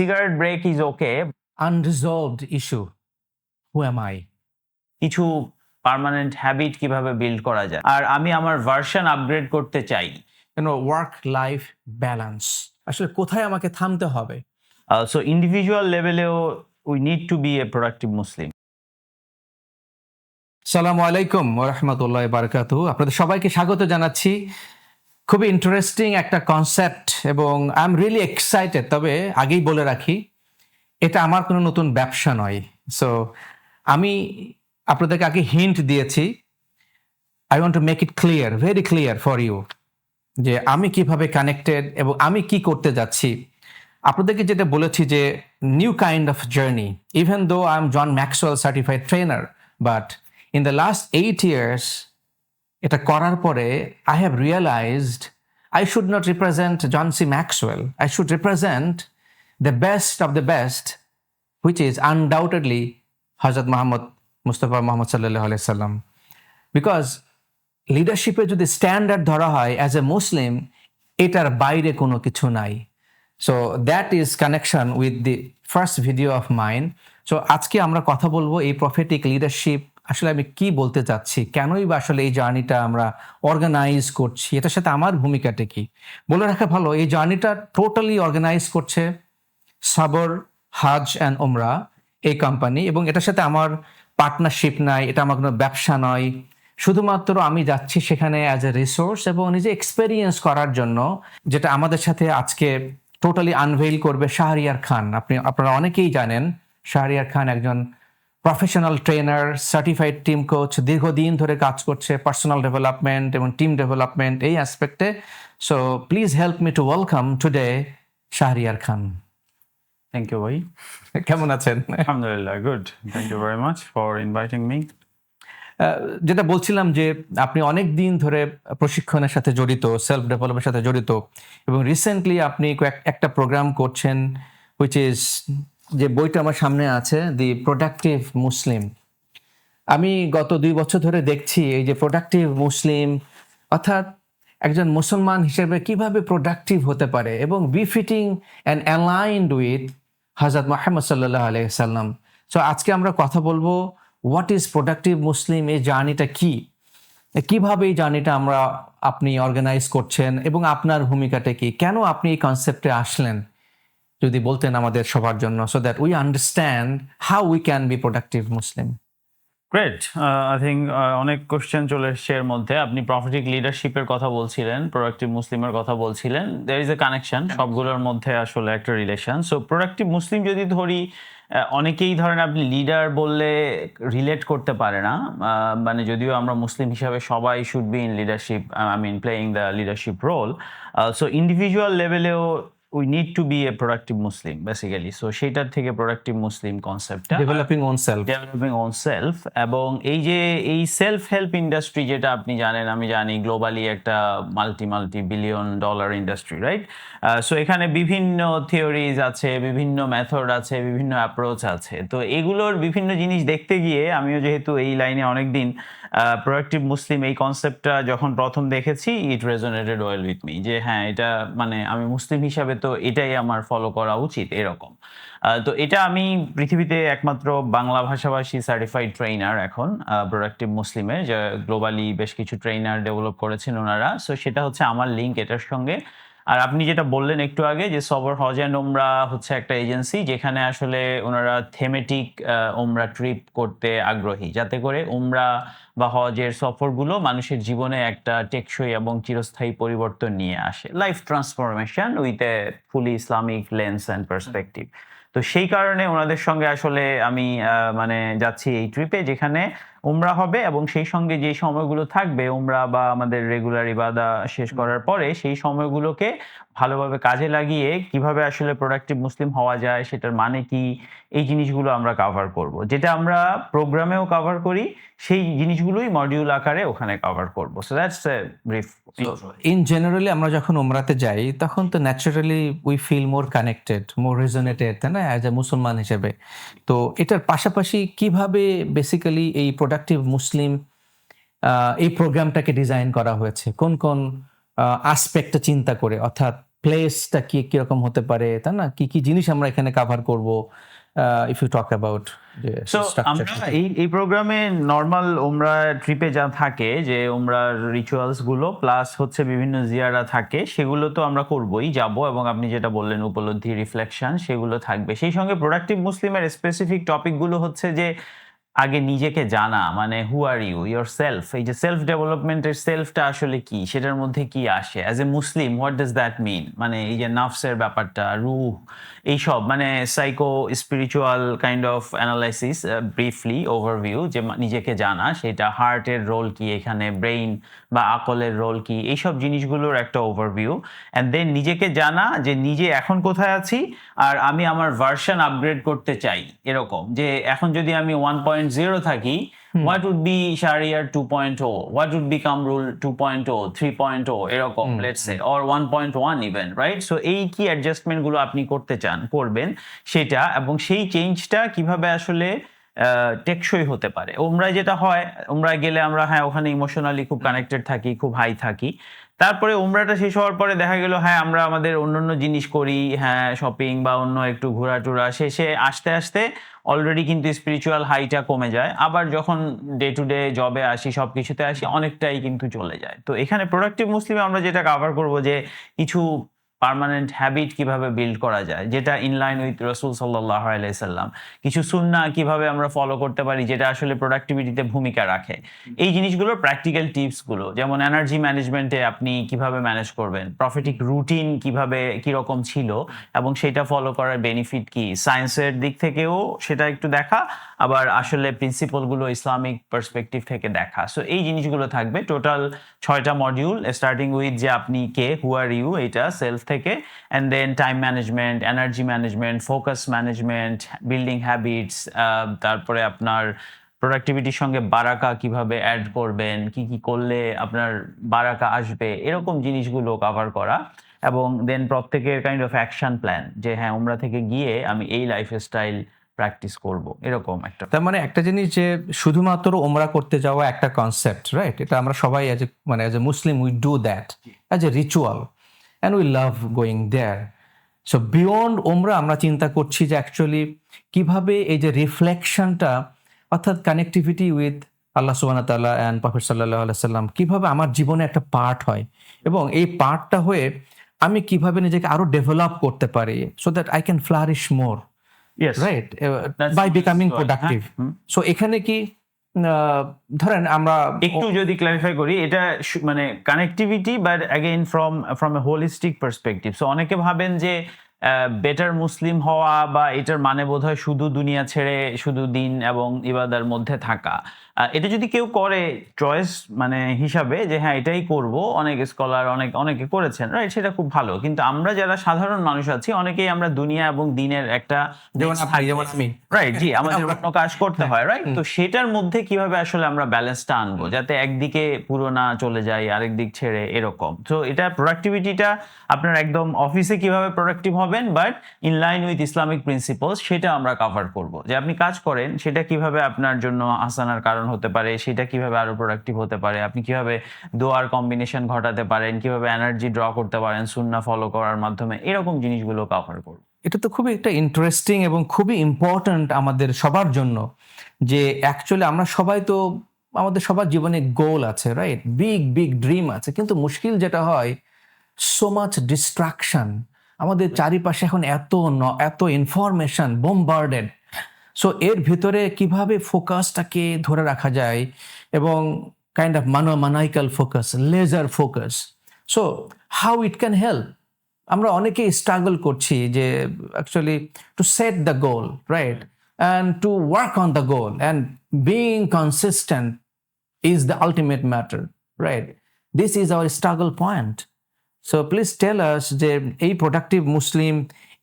cigarette break is okay. unresolved issue. Who am I? কিছু permanent habit কীভাবে build করা যায় আর আমি আমার ভার্সন আপগ্রেড করতে চাই know, work life balance. আসলে কোথায় আমাকে থামতে হবে so individual লেভেলেও we need to be a productive Muslim সালামু আলাইকুম ওরহমতুল্লাহ বারকাতু আপনাদের সবাইকে স্বাগত জানাচ্ছি খুবই ইন্টারেস্টিং একটা কনসেপ্ট এবং আই এম রিয়েলি এক্সাইটেড তবে আগেই বলে রাখি, এটা আমার কোনো নতুন ব্যবসা নয়। সো আমি আপনাদেরকে আগে হিন্ট দিয়েছি। I want to make it clear very clear for you যে আমি কীভাবে কানেক্টেড এবং আমি কি করতে যাচ্ছি। আপনাদেরকে যেটা বলেছি যে new kind of journey even though I am John Maxwell certified trainer but in the last eight years এটা করার পরে I have realised I should not represent John C Maxwell I should represent the best of the best which is undoubtedly হজরত Muhammad Mustafa Mohammad সাল্লাহ সাল্লাম because লিডারশিপে যদি standard ধরা হয় as a মুসলিম এটার বাইরে কোনো কিছু নাই। So that is connection with the first video of mind so আজকে আমরা কথা বলব এই প্রফেটিক লিডারশিপ আসলে আমি কি বলতে চাচ্ছি? কেনই বা আসলে এই জার্নিটা আমরা অর্গানাইজ করছি? এটার সাথে আমার ভূমিকাটা কি? বলে রাখা ভালো, এই জার্নিটা টোটালি অর্গানাইজ করছে সাবর, হাজ অ্যান্ড ওমরা এই কোম্পানি এবং এটার সাথে আমার পার্টনারশিপ নাই, এটা আমার কোনো ব্যবসা নয়। শুধুমাত্র আমি যাচ্ছি সেখানে অ্যাজ এ রিসোর্স এবং নিজে এক্সপেরিয়েন্স করার জন্য, যেটা আমাদের সাথে আজকে টোটালি আনভেইল করবে শাহরিয়ার খান। আপনি, আপনারা অনেকেই জানেন, শাহরিয়ার খান একজন professional trainer certified team coach দীর্ঘদিন ধরে কাজ করছে পার্সোনাল ডেভেলপমেন্ট এবং টিম ডেভেলপমেন্ট এই অ্যাসপেক্টে so please help me to welcome today Shahriar Khan thank you ভাই কেমন আছেন? আলহামদুলিল্লাহ good thank you very much for inviting me যেটা বলছিলাম যে আপনি অনেক দিন ধরে প্রশিক্ষণের সাথে জড়িত সেলফ ডেভেলপের সাথে জড়িত এবং রিসেন্টলি আপনি একটা প্রোগ্রাম করছেন হুইচ ইজ যে বইটা আমার সামনে আছে দি প্রোডাক্টিভ মুসলিম আমি গত দুই বছর ধরে দেখছি এই যে প্রোডাক্টিভ মুসলিম অর্থাৎ একজন মুসলমান হিসেবে কীভাবে প্রোডাক্টিভ হতে পারে এবং befitting and aligned with হজরত মোহাম্মদ সাল্লাহ আলাইসাল্লাম সো আজকে আমরা কথা বলব হোয়াট ইজ প্রোডাক্টিভ মুসলিম এই জার্নিটা কি? কীভাবে এই জার্নিটা আমরা আপনি অর্গানাইজ করছেন এবং আপনার ভূমিকাটা কি? কেন আপনি এই কনসেপ্টে আসলেন? যদি বলতেন আমাদের সবার জন্য so that we understand how we can be productive Muslim great I think অনেক কোশ্চেন চলে এসছে এর মধ্যে। আপনি প্রফিটিক লিডারশিপের কথা বলছিলেন প্রোডাক্টিভ মুসলিমের কথা বলছিলেন। দের ইজ এ কানেকশন সবগুলোর মধ্যে আসলে একটা রিলেশন সো প্রোডাক্টিভ মুসলিম যদি ধরি অনেকেই ধরেন আপনি লিডার বললে রিলেট করতে পারে না। মানে যদিও আমরা মুসলিম হিসাবে সবাই should be in leadership I mean playing the leadership role so individual লেভেলেও we need to be a productive Muslim basically so সেইটার থেকে প্রোডাক্টিভ মুসলিম কনসেপ্টটা developing on self developing own self এবং এই যে এই সেলফ হেল্প ইন্ডাস্ট্রি যেটা আপনি জানেন আমি জানি গ্লোবালি একটা multi multi billion dollar industry right so এখানে বিভিন্ন থিওরিজ আছে বিভিন্ন মেথড আছে বিভিন্ন অ্যাপ্রোচ আছে। তো এগুলোর বিভিন্ন জিনিস দেখতে গিয়ে আমিও যেহেতু এই লাইনে অনেক দিন প্রোডাক্টিভ মুসলিম এই কনসেপ্টটা যখন প্রথম দেখেছি it resonated well with me যে হ্যাঁ এটা মানে আমি মুসলিম হিসাবে তো এটাই আমার ফলো করা উচিত, এরকম। তো এটা আমি পৃথিবীতে একমাত্র বাংলা ভাষাভাষী সার্টিফাইড ট্রেনার এখন প্রোডাক্টিভ মুসলিমে যে গ্লোবালি বেশ কিছু ট্রেনার ডেভেলপ করেছেন ওনারা। সো সেটা হচ্ছে আমার লিঙ্ক এটার সঙ্গে আর আপনি যেটা বললেন একটু আগে যে সবর হজ অ্যান্ড ওমরা হচ্ছে একটা এজেন্সি যেখানে আসলে ওনারা থেমেটিক ওমরা ট্রিপ করতে আগ্রহী। যাতে করে ওমরা বা হজের সফরগুলো মানুষের জীবনে একটা টেকসই এবং চিরস্থায়ী পরিবর্তন নিয়ে আসে। Life transformation with a fully Islamic lens and perspective তো সেই কারণে ওনাদের সঙ্গে আসলে আমি মানে যাচ্ছি এই ট্রিপে যেখানে উমরা হবে এবং সেই সঙ্গে যে সময়গুলো থাকবে উমরা বা আমাদের রেগুলার ইবাদা শেষ করার পরে সেই সময়গুলোকে ভালোভাবে কাজে লাগিয়ে কীভাবে আসলে প্রোডাক্টিভ মুসলিম হওয়া যায় সেটার মানে কি এই জিনিসগুলো আমরা কভার করব। যেটা আমরা প্রোগ্রামেও কভার করি সেই জিনিসগুলোই মডিউল আকারে ওখানে কভার করব। So that's a brief in generally আমরা যখন উমরাতে যাই তখন তো naturally we feel more connected more resonated তাই না? অ্যাজ এ মুসলমান হিসেবে। তো এটার পাশাপাশি কীভাবে বেসিক্যালি এই প্রোডাক্টিভ মুসলিম এই প্রোগ্রামটাকে ডিজাইন করা হয়েছে। কোন কোন আসপেক্টটা চিন্তা করে অর্থাৎ প্লেসটা কি কীরকম হতে পারে তাই না? কি কি জিনিস আমরা এখানে কাভার করব ইফ ইউ টক অ্যাবাউট এই এই প্রোগ্রামে নর্মাল ওমরা ট্রিপে যা থাকে যে ওমরা রিচুয়ালসগুলো প্লাস হচ্ছে বিভিন্ন জিয়ারা থাকে সেগুলো তো আমরা করবই যাব এবং আপনি যেটা বললেন উপলব্ধি রিফ্লেকশন সেগুলো থাকবে। সেই সঙ্গে প্রোডাক্টিভ মুসলিমের স্পেসিফিক টপিকগুলো হচ্ছে যে আগে নিজেকে জানা মানে who are you your self এই যে সেলফ ডেভেলপমেন্টের সেলফটা আসলে কি, সেটার মধ্যে কি আসে? As a Muslim what does that mean মানে এই যে নাফসের ব্যাপারটা, রুহ এইসব মানে psycho spiritual kind of analysis briefly overview যে নিজেকে জানা, সেটা হার্টের রোল কি, এখানে ব্রেইন বা আকলের রোল কি এইসব জিনিসগুলোর একটা ওভারভিউ অ্যান্ড দেন নিজেকে জানা যে নিজে এখন কোথায় আছি, আর আমি আমার ভার্সন আপগ্রেড করতে চাই, এরকম। যে এখন যদি আমি ওয়ান পয়েন্ট জিরো থাকি what would be Shahriar two point O what would be Kamrul two point O three point O এরকম let's say or one point one even right so এই কি অ্যাডজাস্টমেন্টগুলো আপনি করতে চান করবেন সেটা এবং সেই চেঞ্জটা কীভাবে আসলে টেকসই হতে পারে? ওমরা যেটা হয় ওমরা গেলে আমরা হ্যাঁ ওখানে ইমোশনালি খুব কানেক্টেড থাকি খুব হাই থাকি। তারপরে উমরাটা শেষ হওয়ার পরে দেখা গেল হ্যাঁ আমরা আমাদের অন্য অন্য জিনিস করি হ্যাঁ শপিং বা অন্য একটু ঘোরা টুরা শেষে আস্তে আস্তে অলরেডি কিন্তু স্পিরিচুয়াল হাইটা কমে যায়। আবার যখন ডে টু ডে জবে আসি সব কিছুতে আসি, অনেকটাই কিন্তু চলে যায়। তো এখানে প্রোডাক্টিভ মুসলিমে আমরা যেটা কাভার করব যে কিছু পার্মানেন্ট হ্যাবিট কীভাবে বিল্ড করা যায়, যেটা ইনলাইন উইথ রসুল সাল্লাহ আলাইসাল্লাম কিছু সুন্না কীভাবে আমরা ফলো করতে পারি, যেটা আসলে প্রোডাক্টিভিটিতে ভূমিকা রাখে। এই জিনিসগুলোর প্র্যাকটিক্যাল টিপসগুলো যেমন এনার্জি ম্যানেজমেন্টে আপনি কীভাবে ম্যানেজ করবেন প্রফিটিক রুটিন কীভাবে, কীরকম ছিল, এবং সেটা ফলো করার বেনিফিট কি? সায়েন্সের দিক থেকেও সেটা একটু দেখা, আবার আসলে প্রিন্সিপালগুলো ইসলামিক পার্সপেক্টিভ থেকে দেখা। সো এই জিনিসগুলো থাকবে। টোটাল ছয়টা মডিউল স্টার্টিং উইথ যে আপনি কে হু আর ইউ এটা সেলফ থেকে and then time management energy management focus management building habits তারপরে আপনার প্রোডাক্টিভিটির সঙ্গে বারাকা কীভাবে অ্যাড করবেন, কি কি করলে আপনার বারাকা আসবে, এরকম জিনিসগুলো কভার করা, এবং দেন প্রত্যেকের কাইন্ড অফ অ্যাকশন প্ল্যান যে হ্যাঁ ওমরা থেকে গিয়ে আমি এই লাইফস্টাইল প্র্যাকটিস করব, এরকম একটা। তার মানে একটা জিনিস যে শুধুমাত্র ওমরা করতে যাওয়া একটা কনসেপ্ট রাইট এটা আমরা সবাই অ্যাজ এ মানে as a Muslim we do that as a ritual and we love going there so beyond ওমরা আমরা চিন্তা করছি যে অ্যাকচুয়ালি কীভাবে এই যে রিফ্লেকশনটা অর্থাৎ কানেক্টিভিটি উইথ আল্লাহ সুবাহ তাল্লাহ অ্যান্ড প্রফেট সাল্লাহ সাল্লাম কীভাবে আমার জীবনে একটা পার্ট হয় এবং এই পার্টটা হয়ে আমি কীভাবে নিজেকে আরও ডেভেলপ করতে পারি so that I can flourish more right by becoming productive so এখানে কি ধরেন আমরা একটু যদি ক্লারিফাই করি এটা মানে connectivity but again from from a holistic perspective so অনেকে ভাবেন যে বেটার মুসলিম হওয়া বা এটার মানে বোধ হয় শুধু দুনিয়া ছেড়ে শুধু দিন এবং ইবাদার মধ্যে থাকা। এটা যদি কেউ করে চয়েস মানে হিসাবে যে হ্যাঁ এটাই করব অনেক স্কলার অনেক অনেকে করেছেন রাইট সেটা খুব ভালো। কিন্তু আমরা যারা সাধারণ মানুষ আছি অনেকেই আমরা দুনিয়া এবং দিনের একটা যেমন। যেমন আমি। রাইট জি আমাদের অন্য কাজ করতে হয় রাইট তো সেটার মধ্যে কীভাবে আসলে আমরা ব্যালেন্সটা আনব যাতে একদিকে পুরো না চলে যায় আরেক দিক ছেড়ে এরকম। তো এটা প্রোডাক্টিভিটিটা আপনার একদম অফিসে কীভাবে প্রোডাক্টিভ হবেন but in line with Islamic principles সেটা আমরা কভার করব। যে আপনি কাজ করেন, সেটা কীভাবে আপনার জন্য আসানার কারণ হতে পারে, সেটা কীভাবে আরও প্রোডাক্টিভ হতে পারে, আপনি কীভাবে দোয়ার কম্বিনেশন ঘটাতে পারেন, কীভাবে এনার্জি ড্র করতে পারেন সুন্না ফলো করার মাধ্যমে, এরকম জিনিসগুলো কভার করব। এটা তো খুবই একটা ইন্টারেস্টিং এবং খুবই ইম্পর্ট্যান্ট আমাদের সবার জন্য, যে অ্যাকচুয়ালি আমরা সবাই তো, আমাদের সবার জীবনে গোল আছে রাইট বিগ বিগ ড্রিম আছে, কিন্তু মুশকিল যেটা হয় সো মাচ ডিস্ট্রাকশন আমাদের চারিপাশে এখন এত এত ইনফরমেশন বোমবার্ডেড সো এর ভিতরে কীভাবে ফোকাসটাকে ধরে রাখা যায় এবং কাইন্ড অফ মানো মানাইকাল focus laser focus so how it can help আমরা অনেকেই স্ট্রাগল করছি যে actually to set the goal right and to work on the goal and being consistent is the ultimate matter right this is our struggle point so please tell us যে এই productive মুসলিম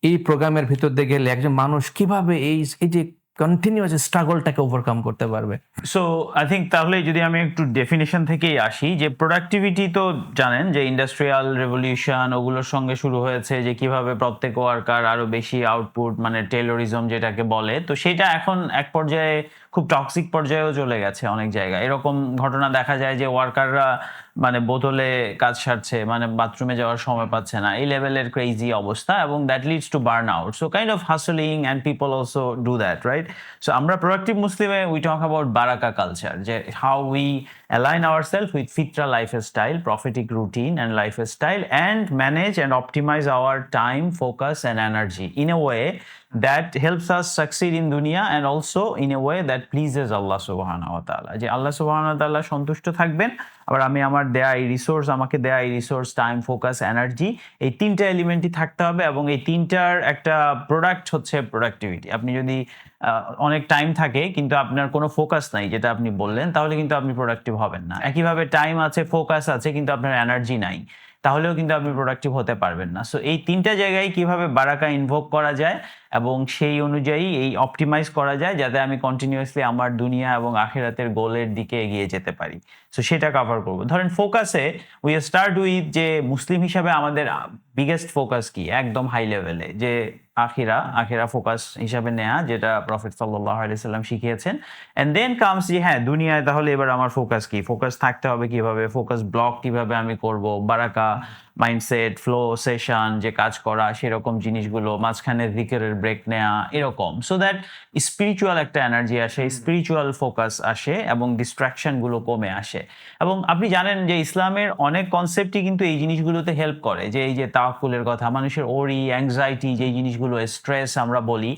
এই প্রোগ্রামের ভিতর দিয়ে গেলে একজন মানুষ কীভাবে এই এই যে কন্টিনিউয়াস স্ট্রাগলটাকে ওভারকাম করতে পারবে? সো আই থিঙ্ক তাহলে যদি আমি একটু ডেফিনেশন থেকেই আসি, যে প্রোডাক্টিভিটি তো জানেন যে ইন্ডাস্ট্রিয়াল রেভলিউশন ওগুলোর সঙ্গে শুরু হয়েছে, যে কীভাবে প্রত্যেক ওয়ার্কার আরও বেশি আউটপুট মানে টেলোরিজম যেটাকে বলে, তো সেটা এখন এক পর্যায়ে খুব টক্সিক পর্যায়েও চলে গেছে অনেক জায়গায়। এরকম ঘটনা দেখা যায় যে ওয়ার্কাররা মানে বোতলে কাজ সারছে মানে বাথরুমে যাওয়ার সময় পাচ্ছে না, এই লেভেলের ক্রেজি অবস্থা এবং that leads to burn out so kind of hustling and people also do that right so আমরা প্রোডাক্টিভ মুসলিমে উই টক অ্যাবাউট বারাকা কালচার যে how we align our self with ফিটরা life style prophetic routine and life style and manage and optimise our time focus and energy in a way that helps us succeed in দুনিয়া and also a way that pleases Allah subhanahu wa যে আল্লাহ wa সন্তুষ্ট থাকবেন, আবার আমি আমার দেয়া এই resource আমাকে দেয়া এই রিসোর্স টাইম ফোকাস এনার্জি এই তিনটা এলিমেন্টই থাকতে হবে এবং এই তিনটার একটা প্রোডাক্ট হচ্ছে প্রোডাক্টিভিটি আপনি যদি অনেক টাইম থাকে কিন্তু আপনার কোনো ফোকাস নাই, যেটা আপনি বললেন, তাহলে কিন্তু আপনি প্রোডাক্টিভ হবেন না। একইভাবে টাইম আছে ফোকাস আছে, কিন্তু আপনার এনার্জি নাই, তাহলেও কিন্তু আপনি প্রোডাক্টিভ হতে পারবেন না। সো এই তিনটা জায়গায় কীভাবে বারাকা ইনভোক করা যায় এবং সেই অনুযায়ী এই অপটিমাইজ করা যায় যাতে আমি কন্টিনিউয়াসলি আমার দুনিয়া এবং আখেরাতের গোলের দিকে এগিয়ে যেতে পারি। সো সেটা কভার করব। ধরেন ফোকাসে উই স্টার্ট উইথ যে মুসলিম হিসাবে আমাদের বিগেস্ট ফোকাস কি? একদম হাই লেভেলে যে আখিরা আখিরা ফোকাস হিসাবে নেয়া যেটা প্রফেট সাল্লাহ আলাইসাল্লাম শিখিয়েছেন। অ্যান্ড দেন কামস যে হ্যাঁ দুনিয়ায় তাহলে এবার আমার ফোকাস কি? ফোকাস থাকতে হবে কীভাবে? ফোকাস ব্লক কীভাবে আমি করব? বারাকা মাইন্ডসেট ফ্লো সেশন যে কাজ করা সেরকম জিনিসগুলো মাঝখানে দিকের ব্রেক নেওয়া এরকম। সো দ্যাট স্পিরিচুয়াল একটা এনার্জি আসে স্পিরিচুয়াল ফোকাস আসে এবং ডিস্ট্রাকশনগুলো কমে আসে। এবং আপনি জানেন যে ইসলামের অনেক কনসেপ্টই কিন্তু এই জিনিসগুলোতে হেল্প করে। যে এই যে তাওয়াক্কুলের কথা মানুষের ওরি অ্যাংজাইটি যে জিনিসগুলো স্ট্রেস আমরা বলি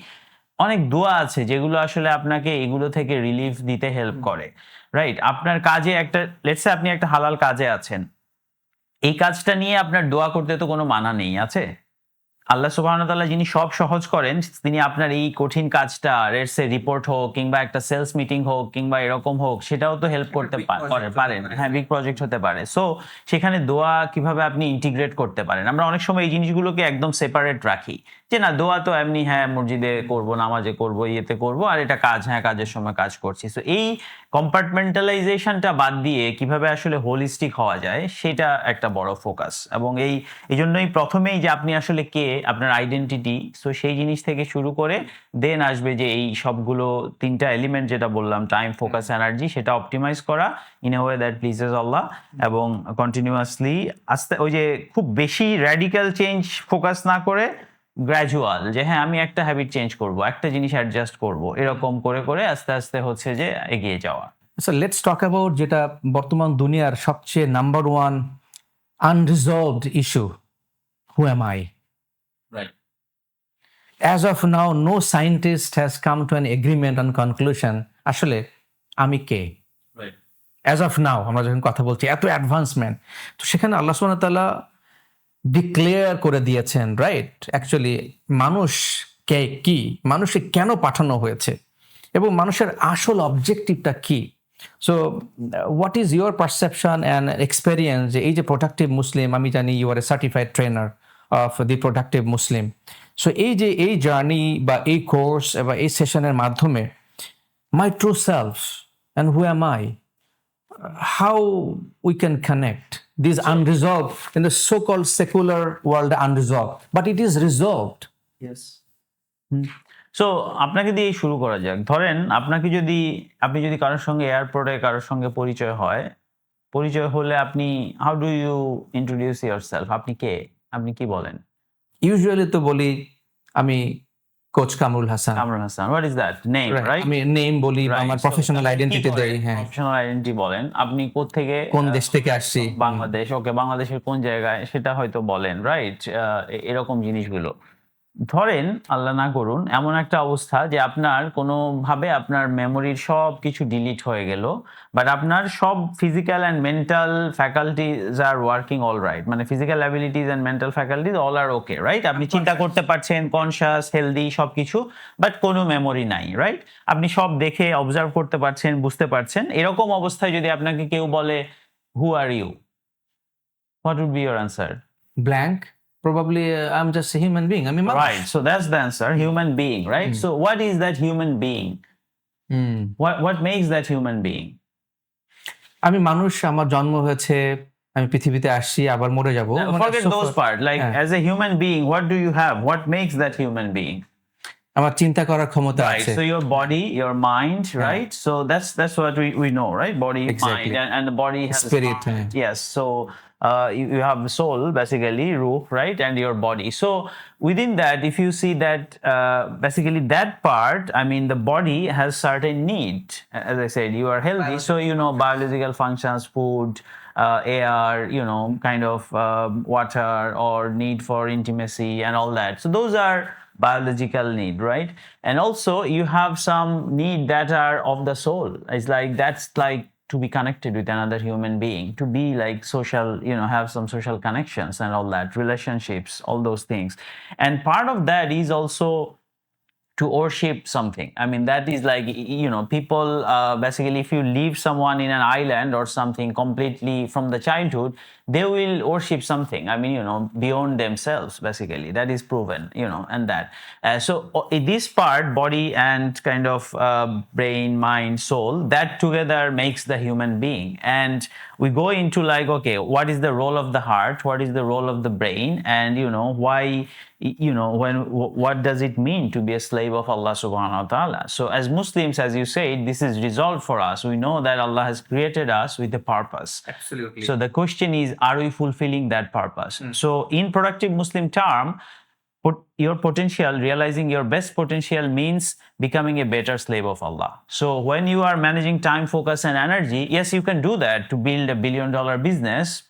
অনেক দোয়া আছে যেগুলো আসলে আপনাকে এগুলো থেকে রিলিফ দিতে হেল্প করে। রাইট আপনার কাজে একটা লেটসে আপনি একটা হালাল কাজে আছেন। এই কাজটা নিয়ে আপনার দোয়া করতে তো কোনো মানা নেই আছে? আল্লাহ সুবাহতাল্লাহ যিনি সব সহজ করেন তিনি আপনার এই কঠিন কাজটা রেটসে রিপোর্ট হোক কিংবা একটা সেলস মিটিং হোক কিংবা এরকম হোক সেটাও তো হেল্প করতে পারেন। হ্যাঁ বিগ প্রজেক্ট হতে পারে। সো সেখানে দোয়া কীভাবে আপনি ইন্টিগ্রেট করতে পারেন? আমরা অনেক সময় এই জিনিসগুলোকে একদম সেপারেট রাখি। যে না, দোয়া তো এমনি হ্যাঁ মসজিদে করব, নামাজে করব, ইয়েতে করব, আর এটা কাজ হ্যাঁ কাজের সময় কাজ করছি। সো এই কম্পার্টমেন্টালাইজেশনটা বাদ দিয়ে কীভাবে আসলে হোলিস্টিক হওয়া যায়, সেটা একটা বড় ফোকাস এবং এই এই জন্যই প্রথমেই যে আপনি আসলে কে, আপনার আইডেন্টিটি সো সেই জিনিস থেকে শুরু করে দেন আসবে যে এই সবগুলো তিনটা এলিমেন্ট যেটা বললাম টাইম ফোকাস এনার্জি সেটা অপটিমাইজ করা in a way that pleases আল্লাহ, এবং কন্টিনিউয়াসলি আস্তে, ওই যে খুব বেশি র্যাডিক্যাল চেঞ্জ ফোকাস না করে গ্র্যাজুয়াল যে হ্যাঁ আমি একটা হ্যাবিট চেঞ্জ করব একটা জিনিস অ্যাডজাস্ট করব এরকম করে করে আস্তে আস্তে হচ্ছে যে এগিয়ে যাওয়া আচ্ছা লেটস টক অ্যাবাউট যেটা বর্তমান দুনিয়ার সবচেয়ে number one unresolved issue who am I Right. As of now, no scientist has come to an agreement on conclusion. আসলে আমি কে Right. অ্যাজ অফ নাও আমরা যখন কথা বলছি এত অ্যাডভান্সমেন্ট তো সেখানে আল্লাহ ওয়া তাআলা ডিক্লেয়ার করে দিয়েছেন রাইট অ্যাকচুয়ালি মানুষ কে কি? মানুষে কেন পাঠানো হয়েছে? এবং মানুষের আসল অবজেক্টিভটা কি? So what is your perception and experience যে এই যে প্রোডাক্টিভ মুসলিম আমি জানি you are a certified trainer of the productive Muslim so এই যে এই জার্নি বা এই কোর্স বা এই সেশনের মাধ্যমে my true self and who am I how we can connect? These unresolved in the so-called secular world unresolved. But it is resolved. Yes. So আপনাকে দিয়ে শুরু করা যাক। ধরেন আপনাকে যদি আপনি যদি কারোর সঙ্গে এয়ারপোর্টে কারোর সঙ্গে পরিচয় হয় পরিচয় হলে আপনি how do you introduce your self আপনি কে? আপনি কি বলেন? ইউজুয়ালি তো বলি আমি coach Kamrul Hasan Kamrul Hasan what is that name right আমি নেম বলি আমার প্রফেশনাল আইডেন্টিটি দেই হ্যাঁ। প্রফেশনাল আইডেন্টিটি বলেন। আপনি কোত্থেকে কোন দেশ থেকে আসছি? বাংলাদেশ। ওকে বাংলাদেশের কোন জায়গায় সেটা হয়তো বলেন রাইট এরকম জিনিসগুলো। ধরেন আল্লাহ না করুন এমন একটা অবস্থা যে আপনার কোনোভাবে আপনার মেমোরির সব কিছু ডিলিট হয়ে গেল বাট আপনার সব physical and mental faculties are working all right মানে physical abilities and mental faculties all are okay right আপনি চিন্তা করতে পারছেন কনসিয়াস হেলদি সব কিছু বাট কোনো মেমোরি নাই রাইট আপনি সব দেখে অবজার্ভ করতে পারছেন বুঝতে পারছেন। এরকম অবস্থায় যদি আপনাকে কেউ বলে who are you what would be your answer blank? Probably uh, i'm just a human being আমি মানুষ Right. So that's the answer. Human being, right? So what is that human being? Hmm. What what makes that human being? আমি মানুষ আমার জন্ম হয়েছে আমি পৃথিবীতে আসছি আবার মরে যাব মানে far- part. Like Yeah. as a human being, what do you have? What makes that human being? আমার চিন্তা করার ক্ষমতা Right. আছে So your body, your mind, right? So that's that's what we, we know, right? Body, Exactly. mind, and, and the body has Spirit, uh, you, you have soul, basically, ruh, right, and your body. So within that, if you see that uh, basically that part, I mean, the body has certain need. As I said, you are healthy, so you know biological functions, food. Uh, air, you know, kind of um, water or need for intimacy and all that. So those are biological need right and also you have some need that are of the soul it's like that's like to be connected with another human being to be like social you know have some social connections and all that relationships all those things and part of that is also to worship something. I mean, that is like, you know, people uh, basically, if you leave someone in an island or something completely from the childhood, they will worship something. I mean, you know, beyond themselves, basically. That is proven, you know, and that. Uh, so, in this part, body and kind of uh, brain, mind, soul, that together makes the human being. And we go into like, okay, what is the role of the heart? What is the role of the brain? And, you know, why you know when wh- what does it mean to be a slave of allah subhanahu wa ta'ala so as muslims as you said this is resolved for us we know that allah has created us with a purpose Absolutely. so the question is are we fulfilling that purpose? Hmm. So in productive muslim term put your potential realizing your best potential means becoming a better slave of allah. So when you are managing time focus and energy yes you can do that to build a billion dollar business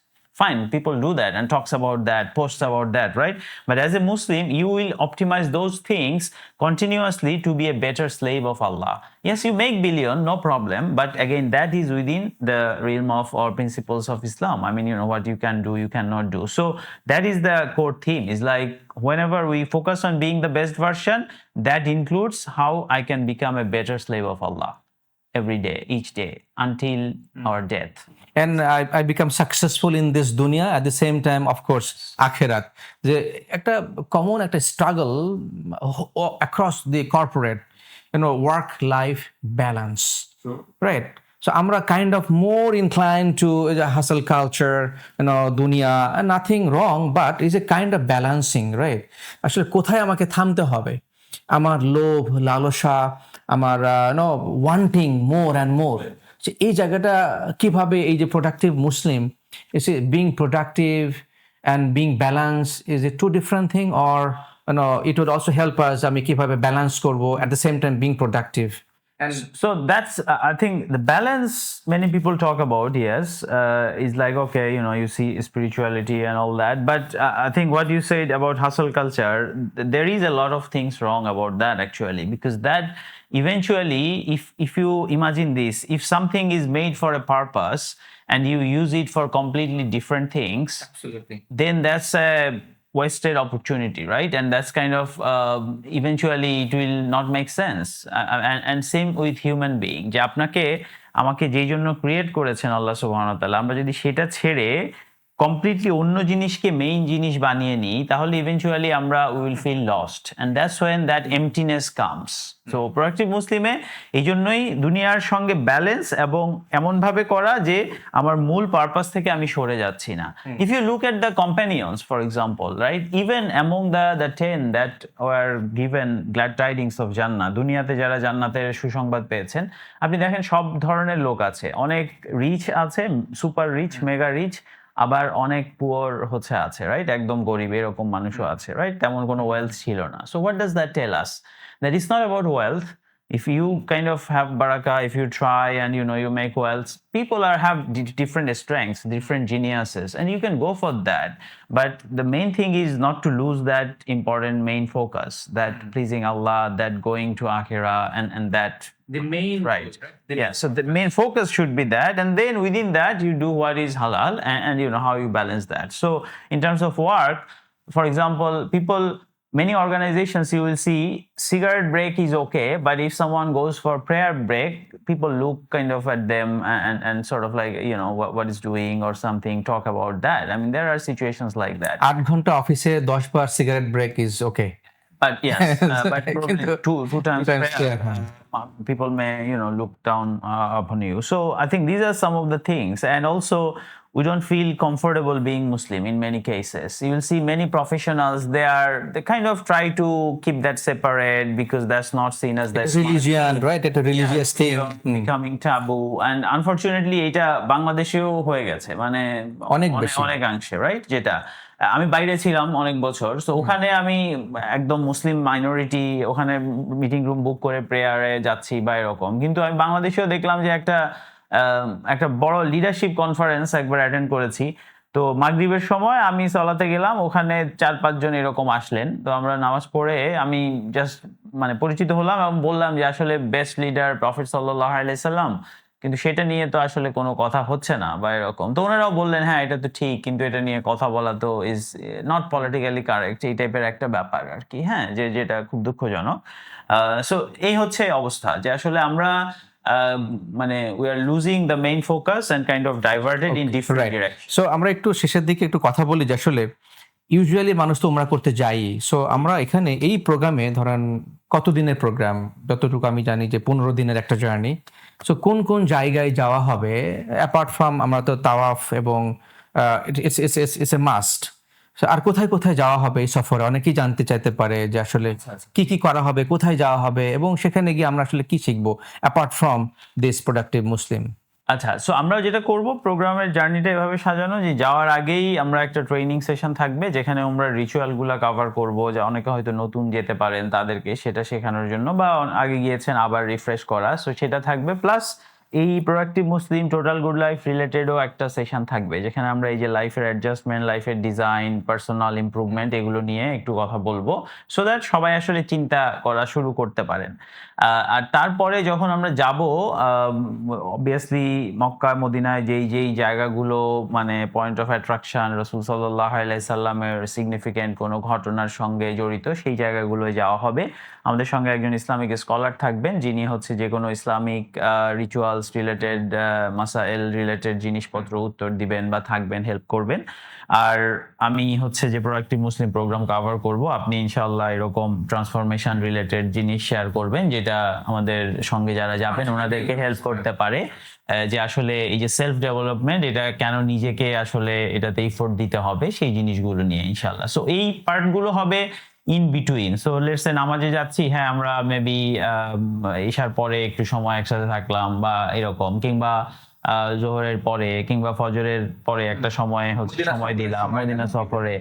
fine people do that and talks about that posts about that right? But as a muslim you will optimize those things continuously to be a better slave of allah. Yes you make billion no problem but again that is within the realm of or principles of islam. I mean you know what you can do you cannot do. So that is the core theme. Is like whenever we focus on being the best version that includes how i can become a better slave of allah every day each day until our death. And I, I become successful in this dunya at the same time of course akhirat. যে একটা common একটা struggle across the corporate you know work life balance right so আমরা kind of more incline to hustle culture you know দুনিয়া nothing wrong but is a kind of balancing right আসলে কোথায় আমাকে থামতে হবে? আমার লোভ লালসা আমার no wanting more and more যে এই জায়গাটা কিভাবে এই যে productive Muslim is being productive and being balance is a two different thing or no it would also help us আমি কিভাবে ব্যালেন্স করবো at the same time being productive so that's uh, i think the balance many people talk about yes uh, is like okay you know you see spirituality and all that but uh, i think what you said about hustle culture th- there is a lot of things wrong about that actually because that eventually if if you imagine this if something is made for a purpose and you use it for completely different things absolutely then that's a wasted opportunity right and that's kind of um, eventually it will not make sense Uh, and, and same with human being যে আপনাকে আমাকে যেই জন্য create করেছেন আল্লাহ সুবহানাহু ওয়া তাআলা আমরা যদি সেটা ছেড়ে কমপ্লিটলি অন্য জিনিসকে মেইন জিনিস বানিয়ে নিই তাহলে ইভেনচুয়ালি আমরা will feel lost and that's when that emptiness comes so productive মুসলিমে এই জন্যই দুনিয়ার সঙ্গে ব্যালেন্স এবং এমনভাবে করা যে আমার মূল পারপাস থেকে আমি সরে যাচ্ছি না। If you look at the companions for example right even among the the ten that were given glad tidings of জান্না দুনিয়াতে যারা জান্নাতের সুসংবাদ পেয়েছেন আপনি দেখেন সব ধরনের লোক আছে। অনেক রিচ আছে সুপার রিচ মেগা রিচ আবার অনেক পুয়ার হচ্ছে আছে রাইট একদম গরিব এরকম মানুষও আছে রাইট তেমন কোনো ওয়েলথ ছিল না। So what does that tell us that is not about wealth if you kind of have baraka if you try and you know you make wealth people are have di- different strengths different geniuses and you can go for that. But the main thing is not to lose that important main focus that mm-hmm. pleasing allah that going to akhirah and and that the main right. yeah so the main focus should be that and then within that you do what is halal and, and you know how you balance that. So in terms of work for example people many organizations you will see cigarette break is okay but if someone goes for prayer break people look kind of at them and, and, and sort of like you know what, what is doing or something talk about that i mean there are situations like that আট ঘন্টা অফিসে দশ বার cigarette break is okay but yes uh, but probably কিন্তু- two two times, two times prayer, prayer, huh. uh, people may you know look down uh, upon you so i think these are some of the things and also we don't feel comfortable being Muslim in many cases. You will see many professionals, they are, they kind of try to keep that separate because that's not seen as that religion right এটা religious thing becoming taboo and unfortunately এটা বাংলাদেশেও হয়ে গেছে মানে অনেক। অনেকাংশে right যেটা আমি বাইরে ছিলাম অনেক বছর তো ওখানে আমি একদম মুসলিম মাইনরিটি ওখানে মিটিং রুম বুক করে প্রেয়ারে যাচ্ছি বা এরকম কিন্তু আমি বাংলাদেশেও দেখলাম যে একটা একটা বড় লিডারশিপ কনফারেন্স একবার অ্যাটেন্ড করেছি। তো মাগরিবের সময় আমি সলাতে গেলাম, ওখানে চার পাঁচজন এরকম আসলেন। তো আমরা নামাজ পড়ে আমি জাস্ট মানে পরিচিত হলাম এবং বললাম যে আসলে বেস্ট লিডার প্রফেট সাল্লাহ আলাইসাল্লাম কিন্তু সেটা নিয়ে তো আসলে কোনো কথা হচ্ছে না বা এরকম। তো ওনারাও বললেন হ্যাঁ এটা তো ঠিক, কিন্তু এটা নিয়ে কথা বলা তো ইজ নট পলিটিক্যালি কারেক্ট এই টাইপের একটা ব্যাপার আর কি হ্যাঁ যে, যেটা খুব দুঃখজনক। সো এই হচ্ছে অবস্থা যে আসলে আমরা মানে we are losing the main focus and kind of diverted in different direction so আমরা একটু শেষের দিকে একটু কথা বলি যে আসলে ইউজুয়ালি মানুষ তো উমরা করতে যাই সো আমরা এখানে এই প্রোগ্রামে ধরেন কত দিনের প্রোগ্রাম যতটুকু আমি জানি যে পনেরো দিনের একটা জার্নি সো কোন কোন জায়গায় যাওয়া হবে? অ্যাপার্ট ফ্রম আমরা তো তাওয়াফ এবং it's it's it's a must আর কোথায় কোথায় যাওয়া হবে এই সফরে? অনেকেই জানতে চাইতে পারে যে আসলে কি কি করা হবে কোথায় যাওয়া হবে এবং সেখানে গিয়ে আমরা আসলে কি শিখব apart from this productive Muslim আচ্ছা সো আমরা যেটা করব প্রোগ্রামের জার্নিটা এভাবে সাজানো যে যাওয়ার আগেই আমরা একটা ট্রেনিং সেশন থাকবে যেখানে আমরা রিচুয়ালগুলো কভার করব যে অনেকে হয়তো নতুন যেতে পারেন তাদেরকে সেটা শেখানোর জন্য বা আগে গিয়েছেন আবার রিফ্রেশ করা। সো সেটা থাকবে প্লাস এই productive Muslim total good life রিলেটেডও একটা সেশন থাকবে, যেখানে আমরা এই যে লাইফের অ্যাডজাস্টমেন্ট লাইফের ডিজাইন পার্সোনাল ইমপ্রুভমেন্ট এগুলো নিয়ে একটু কথা বলব সো দ্যাট সবাই আসলে চিন্তা করা শুরু করতে পারেন। আর তারপরে যখন আমরা যাব অবভিয়াসলি মক্কা, মদিনায় যেই যেই জায়গাগুলো মানে পয়েন্ট অফ অ্যাট্রাকশন রসুল সাল্লাহ সাল্লামের সিগনিফিক্যান্ট কোনো ঘটনার সঙ্গে জড়িত, সেই জায়গাগুলোয় যাওয়া হবে। আমাদের সঙ্গে একজন ইসলামিক স্কলার থাকবেন, যিনি হচ্ছে যে কোনো ইসলামিক রিচুয়ালস রিলেটেড মাসাইল রিলেটেড জিনিসপত্র উত্তর দিবেন বা থাকবেন হেল্প করবেন। আর আমি হচ্ছে যে প্রোডাক্টিভ মুসলিম প্রোগ্রাম কভার করব আপনি ইনশাল্লাহ এরকম ট্রান্সফরমেশন রিলেটেড জিনিস শেয়ার করবেন যেটা আমাদের সঙ্গে যারা যাবেন ওনাদেরকে হেল্প করতে পারে যে আসলে এই যে সেলফ ডেভেলপমেন্ট এটা কেন নিজেকে আসলে এটাতে ইফোর্ট দিতে হবে সেই জিনিসগুলো নিয়ে ইনশাল্লাহ সো এই পার্টগুলো হবে in between so let's say নামাজে যাচ্ছি হ্যাঁ আমরা মেবি ঈশার পরে একটু সময় একসাথে থাকলাম বা এরকম কিংবা জোহরের পরে কিংবা ফজরের পরে একটা সময় হচ্ছে সময় দিলাম মদিনা সফরে।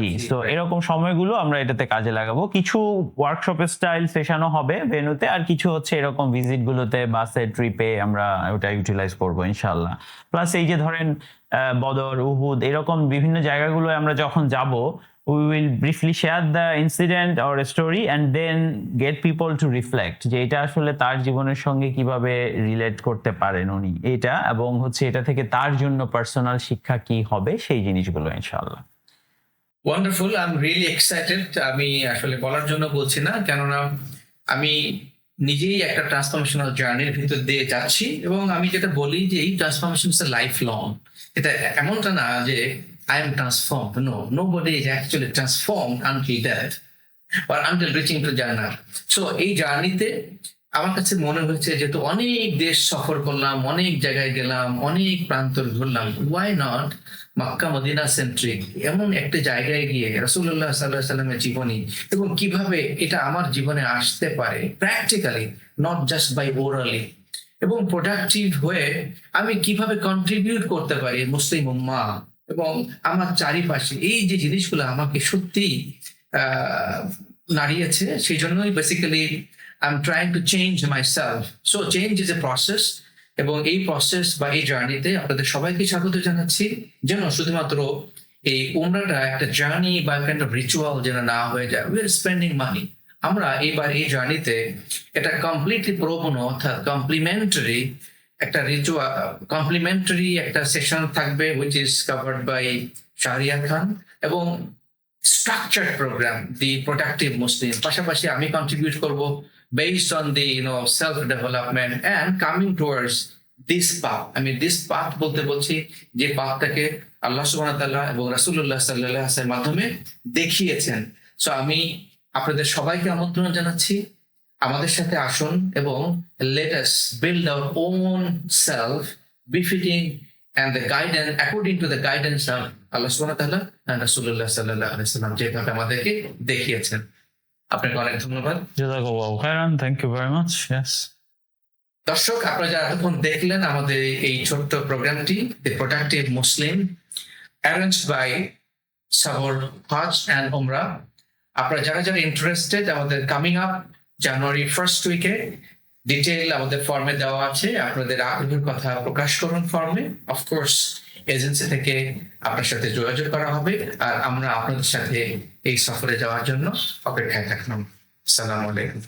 জি তো এরকম সময়গুলো আমরা এটাতে কাজে লাগাবো। কিছু ওয়ার্কশপ স্টাইল সেশনও হবে ভেনুতে আর কিছু হচ্ছে এরকম ভিজিট গুলোতে বাসে ট্রিপে আমরা ওটা ইউটিলাইজ করব ইনশাল্লাহ প্লাস এই যে ধরেন আহ, বদর উহুদ এরকম বিভিন্ন জায়গাগুলো আমরা যখন যাব we will briefly share the incident or a story and then get people to যে এটা আসলে তার জীবনের সঙ্গে কীভাবে রিলেট করতে পারেন উনি এটা এবং হচ্ছে এটা থেকে তার জন্য পার্সোনাল শিক্ষা কি হবে সেই জিনিসগুলো ইনশাল্লাহ wonderful I am really excited আমি আসলে বলার জন্য বলছি না, কেননা আমি নিজেই একটা ট্রান্সফরমেশনাল জার্নির ভিতর দিয়ে যাচ্ছি এবং আমি যেটা বলি যে এই ট্রান্সফরমেশন লাইফ লং এটা এমনটা না যে am transform no nobody is actually transform until that or until reaching to Jannah. So, এই জার্নিতে আমার কাছে মনে হয়েছে যেহেতু অনেক দেশ সফর করলাম, অনেক জায়গায় গেলাম, অনেক প্রান্তর ঘুরলাম why not Mecca Medina centric এমন একটা জায়গায় গিয়ে রসুল্লাহ সাল্লাহ সাল্লামের জীবনী এবং কীভাবে এটা আমার জীবনে আসতে পারে practically not just by orally এবং প্রোডাক্টিভ হয়ে আমি কীভাবে কন্ট্রিবিউট করতে পারি মুসলিম উম্মা এবং আমার চারিপাশে এই যে জিনিসগুলো আমাকে সত্যি নাড়িয়েছে সেই জন্যই basically I am trying to change my self so change is a process এবং এই প্রসেস বা এই জার্নিতে আপনাদের সবাইকে স্বাগত জানাচ্ছি। যেন শুধুমাত্র এই উমরাটা একটা জার্নি বা অফ রিচুয়াল যেন না হয়ে যায়। উই আর স্পেন্ডিং মানি আমরা এইবার এই জার্নিতে এটা কমপ্লিটলি প্রবণ অর্থাৎ কমপ্লিমেন্টারি একটা রিচুয়াল কমপ্লিমেন্টারি একটা সেশন থাকবে which is covered by Shahriya Khan এবং structured program the productive Muslim পাশাপাশি আমি কন্ট্রিবিউট করব based on the you know self development and coming towards this path আমি দিস পাথ বলতে বলছি, যে পাথটাকে আল্লাহ সুবাহ এবং রাসুল্লাহ সাল্লাহ মাধ্যমে দেখিয়েছেন। সো আমি আপনাদের সবাইকে আমন্ত্রণ জানাচ্ছি। আমাদের সাথে আসুন এবং let us build our own self befitting and the guidance according to the guidance of Allah subhanahu wa ta'ala and Rasulullah sallallahu alaihi wasallam যেভাবে আমাদেরকে দেখিয়েছেন। আপনাকে অনেক ধন্যবাদ। Thank you very much yes দর্শক আপনারা যারা এতক্ষণ দেখলেন আমাদের এই ছোট্ট প্রোগ্রামটি the productive Muslim arrange by Sabr Hajj and Umrah আপনারা যারা যারা ইন্টারেস্টেড আমাদের কামিং আপ জানুয়ারি ফার্স্ট উইকে ডিটেইল আমাদের ফর্মে দেওয়া আছে। আপনাদের আগ্রহের কথা প্রকাশ করুন ফর্মে অফকোর্স এজেন্সি থেকে আপনার সাথে যোগাযোগ করা হবে আর আমরা আপনাদের সাথে এই সফরে যাওয়ার জন্য অপেক্ষায় থাকলাম। সালাম আলাইকুম।